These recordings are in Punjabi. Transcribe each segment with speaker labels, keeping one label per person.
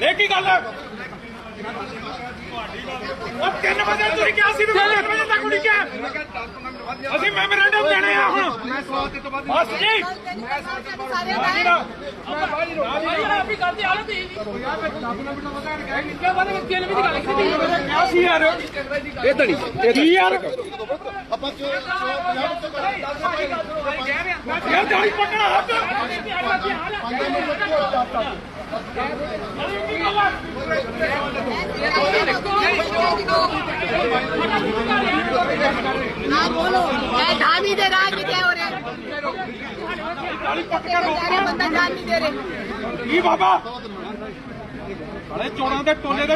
Speaker 1: ਇਹ ਕੀ ਗੱਲ ਹੈ ਉਹ 3 ਵਜੇ ਤੁਸੀਂ ਕਿਹਾ ਸੀ ਵੀ 3 ਵਜੇ ਤੱਕ ਨਹੀਂ ਅਸੀਂ ਮੈਮੋਰੈਂਡਮ ਦੇਣੇ ਆ ਹੁਣ
Speaker 2: ਮੈਂ ਸਵਾਲ ਤੇ ਤੋਂ ਬਾਅਦ
Speaker 1: ਬਸ ਜੀ
Speaker 3: ਸਾਰੇ
Speaker 1: ਆਪੀ ਕਰਦੇ ਆਲੇ ਤੇ ਕਿਆ ਬਾਤ ਹੈ ਤਿੰਨ ਵਜੇ ਗੱਲ ਕੀਤੀ ਕਿਹਾ ਸੀ ਯਾਰ ਇਹ ਤਾਂ ਨਹੀਂ ਕੀ ਯਾਰ ਯਾਰ ਦਾੜੀ ਪਕੜਾ ਹੱਥ
Speaker 3: ना बोलो मैं धामी दे रहा कि क्या हो रहा है
Speaker 1: ਦਾੜੀ ਪਕੜ
Speaker 3: सारे बंदा जान नहीं दे रहे
Speaker 1: ਕੀ ਬਾਬਾ ਸਾਲੇ ਚੋਣਾਂ ਦੇ ਟੋਲੇ ਦੇ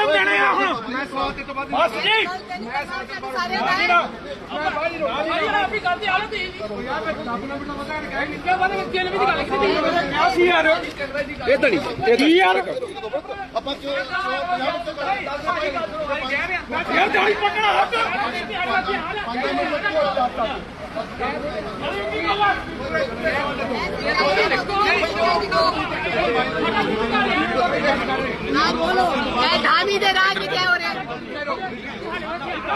Speaker 2: ਮੈਂ ਸਵਾਲ ਤੇ ਤੋਂ ਬਾਅਦ
Speaker 1: ਬਸ ਜੀ ਮੈਂ ਸਵਾਲ ਤੇ ਸਾਰਿਆਂ ਦਾ ਮੈਂ ਬਾਜੀ ਰੋ ਬਾਜੀ ਰੋ ਆਪੀ ਕਰਦੇ ਆਲੋ ਤੇ ਯਾਰ ਮੈਂ ਦੱਬ ਨਾ
Speaker 3: ਬਿਟਾ ਬਗਾਣ ਕਹਿ
Speaker 1: ਨਹੀਂ ਕਿਹਾ ਬਾਰੇ ਜੇਲ੍ਹ ਵਿੱਚ ਗੱਲ ਕੀਤੀ ਕਿਹਾ ਸੀ ਯਾਰ ਇਹ ਤਾਂ ਨਹੀਂ ਕੀ ਯਾਰ ਆਪਾਂ ਕਿਉਂ ਯਾਰ ਜਾਈ ਪਕੜਾ ਹੱਥ ਪੰਜ ਮਿੰਟ ਹੋ ਜਾਂਦਾ ਨਾ ਬੋਲੋ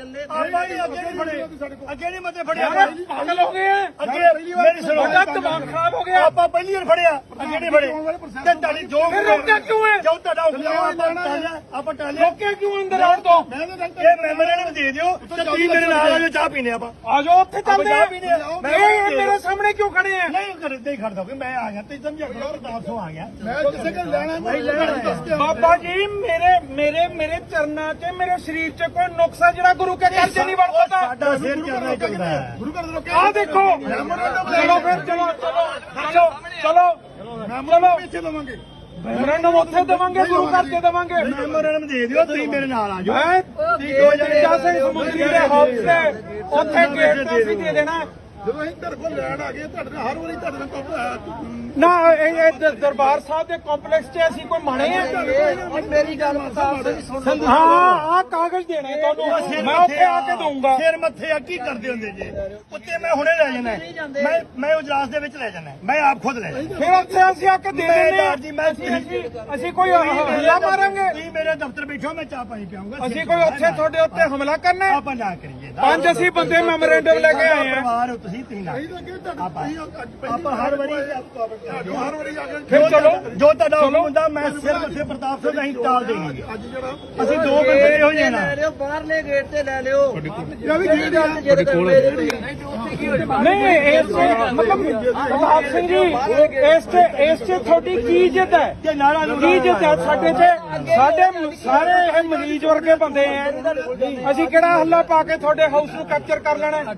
Speaker 4: ਆਪਾਂ ਹੀ ਅੱਗੇ ਨਹੀਂ ਫੜੇ। ਅੱਗੇ ਨਹੀਂ ਮਤੇ ਫੜਿਆ
Speaker 1: ਪਾਗਲ ਹੋ ਗਏ ਆ
Speaker 4: ਅੱਗੇ ਮੇਰੀ ਸੁਣੋ
Speaker 1: ਤੁਹਾਡਾ ਦਿਮਾਗ ਖਰਾਬ ਹੋ ਗਿਆ।
Speaker 4: ਆਪਾਂ ਪਹਿਲੀ ਵਾਰ ਫੜਿਆ ਅੱਗੇ ਨਹੀਂ ਫੜੇ। ਤੇ ਤੁਹਾਡੀ ਜੋ
Speaker 1: ਰੋਕਿਆ ਕਿਉਂ ਹੈ?
Speaker 4: ਜੋ ਤੁਹਾਡਾ ਹੁਕਮ ਆਪਾਂ ਟਾਲਿਆ
Speaker 1: ਲੋਕੇ ਕਿਉਂ ਅੰਦਰ ਆਉਣ ਤੋਂ?
Speaker 4: ਇਹ ਮੈਮੋਰੈਂਡਮ ਦੇ ਦਿਓ। ਤੇ ਤੁਸੀਂ ਮੇਰੇ ਨਾਲ ਆ ਜਾਓ ਚਾਹ ਪੀਣੇ ਆਪਾਂ।
Speaker 1: ਆ ਜਾਓ ਉੱਥੇ ਚੱਲਦੇ ਆ। ਮੈਂ ਮੇਰੇ ਸਾਹਮਣੇ ਕਿਉਂ ਖੜੇ ਆ?
Speaker 4: ਨਹੀਂ ਕਰ ਨਹੀਂ ਖੜਦਾ ਕਿ ਮੈਂ ਆ ਗਿਆ ਤੇ ਸਮਝਿਆ ਕਰੋ ਸਿੰਘ ਆ ਗਿਆ। ਮੈਂ ਕਿਸੇ ਕੋਲ ਲੈਣਾ ਨਹੀਂ ਲੈਣਾ
Speaker 1: ਬਾਬਾ ਜੀ ਮੇਰੇ ਮੇਰੇ ਮੇਰੇ ਚਰਨਾਂ 'ਚ ਮੇਰੇ ਸਰੀਰ 'ਚ ਕੋਈ ਨੁਕਸਾ ਜਿਹੜਾ ਗੁਰੂ ਕੇ ਘਰ 'ਚ ਨਹੀਂ ਵੜ ਸਕਦਾ।
Speaker 4: ਸਾਡਾ ਸਿਰ ਚੱਲਣਾ ਚਾਹੀਦਾ ਹੈ ਗੁਰੂ ਘਰ ਦੇ
Speaker 1: ਆ ਦੇਖੋ। ਚਲੋ ਫਿਰ ਚਲੋ ਚਲੋ ਚਲੋ
Speaker 4: ਪਿੱਛੇ ਲਵਾਂਗੇ
Speaker 1: ਮੈਮੋਰੈਂਡਮ ਉੱਥੇ ਦੇਵਾਂਗੇ ਗੁਰੂ ਘਰ 'ਚ ਦੇਵਾਂਗੇ।
Speaker 4: ਮੈਮੋਰੈਂਡਮ ਦੇ ਦਿਓ ਤੁਸੀਂ ਮੇਰੇ ਨਾਲ ਆ ਜਾਓ।
Speaker 1: ਹੈ? ਦੋ ਜਣੇ। ਸਿੰਘ ਸਮੁੰਦਰੀ ਦੇ ਹਾਊਸ ਤੇ ਉੱਥੇ ਗੇਟ ਤੇ ਅਸੀਂ ਦੇ ਦੇਣਾ।
Speaker 4: ਜਦੋਂ ਅਸੀਂ ਤੁਹਾਡੇ ਕੋਲ ਲੈਣ ਆ ਗਏ ਤੁਹਾਡੇ ਨਾਲ ਹਰ ਵਾਰੀ ਤੁਹਾਡੇ ਨਾਲ ਕੰਮ
Speaker 1: ਨਾ ਇਹ ਇਹ ਦ- ਦਰਬਾਰ ਸਾਹਿਬ ਦੇ ਕੰਪਲੈਕਸ 'ਚ ਅਸੀਂ ਕੋਈ ਮਾਣੇ ਆ?
Speaker 4: ਮੇਰੀ ਗੱਲ ਪ੍ਰਤਾਪ ਸਿੰਘ
Speaker 1: ਹਾਂ ਆ ਕਾਗਜ਼ ਦੇਣੇ ਤੁਹਾਨੂੰ। ਮੈਂ ਉੱਥੇ ਆ ਕੇ ਦਊਂਗਾ।
Speaker 4: ਸਿਰ ਮੱਥੇ ਆ ਕੀ ਕਰਦੇ ਹੁੰਦੇ ਜੀ? ਉੱਤੇ ਮੈਂ ਹੁਣੇ ਲੈ ਜਾਣਾ। ਹੈ। ਮੈਂ ਮੈਂ ਉਜਲਾਸ ਦੇ ਵਿੱਚ ਲੈ ਜਾਣਾ। ਮੈਂ ਆਪ ਖੁਦ ਲੈ ਜਾਣਾ।
Speaker 1: ਫਿਰ ਉੱਥੇ ਅਸੀਂ ਆ ਕੇ ਦੇ ਅਸੀਂ ਕੋਈ ਹਮਲਾ ਮਾਰਾਂਗੇ।
Speaker 4: ਤੁਸੀਂ ਮੇਰੇ ਦਫ਼ਤਰ ਬੈਠੋ ਮੈਂ ਚਾਹ ਪਾਣੀ ਪਿਆਉਂਗਾ
Speaker 1: ਅਸੀਂ ਕੋਈ ਉੱਥੇ ਤੁਹਾਡੇ ਉੱਤੇ ਹਮਲਾ ਕਰਨਾ?
Speaker 4: ਆਪਾਂ ਨਾ ਕਰੀਏ।
Speaker 1: ਪੰਜ ਅਸੀਂ ਬੰਦੇ ਮੈਮੋਰੈਂਡਮ ਲੈ ਕੇ ਆਏ ਆ।
Speaker 4: ਤੁਸੀਂ ਤੁਸੀਂ ਨਾ ਆਪਾਂ ਆਪਾਂ ਹਰ ਵਾਰੀ ਹਰ ਵਾਰੀ ਆ ਕੇ
Speaker 1: ਫਿਰ ਚਲੋ
Speaker 4: ਜੋ ਤੁਹਾਡਾ ਹੁਕਮ ਹੁੰਦਾ ਮੈਂ ਸਿਰ ਮੱਥੇ ਪ੍ਰਤਾਪ ਸਿੰਘ ਅਸੀਂ ਟਾਲ ਦੇਵਾਂਗੇ ਅਸੀਂ ਦੋ ਬੰਦੇ ਹੋ ਜਾਣਾ
Speaker 5: ਲੈ ਲਿਓ ਬਾਹਰਲੇ ਗੇਟ ਤੇ ਲੈ ਲਿਓ।
Speaker 1: ਨਹੀਂ ਇਸ ਮਤਲਬ ਪ੍ਰਤਾਪ ਸਿੰਘ ਜੀ ਇਸ ਤੇ ਇਸ ਤੇ ਤੁਹਾਡੀ ਕੀ ਇੱਜ਼ਤ ਹੈ?
Speaker 4: ਤੇ ਨਾਰਾ
Speaker 1: ਕੀ ਇੱਜ਼ਤ ਹੈ? ਸਾਡੇ ਤੇ ਸਾਡੇ ਸਾਰੇ ਇਹ ਮਰੀਜ਼ ਵਰਗੇ ਬੰਦੇ ਆ ਅਸੀਂ ਕਿਹੜਾ ਹੱਲਾ ਪਾ ਕੇ ਤੁਹਾਡੇ ਹਾਊਸ ਨੂੰ ਕੈਪਚਰ ਕਰ ਲੈਣਾ? ਹੈ?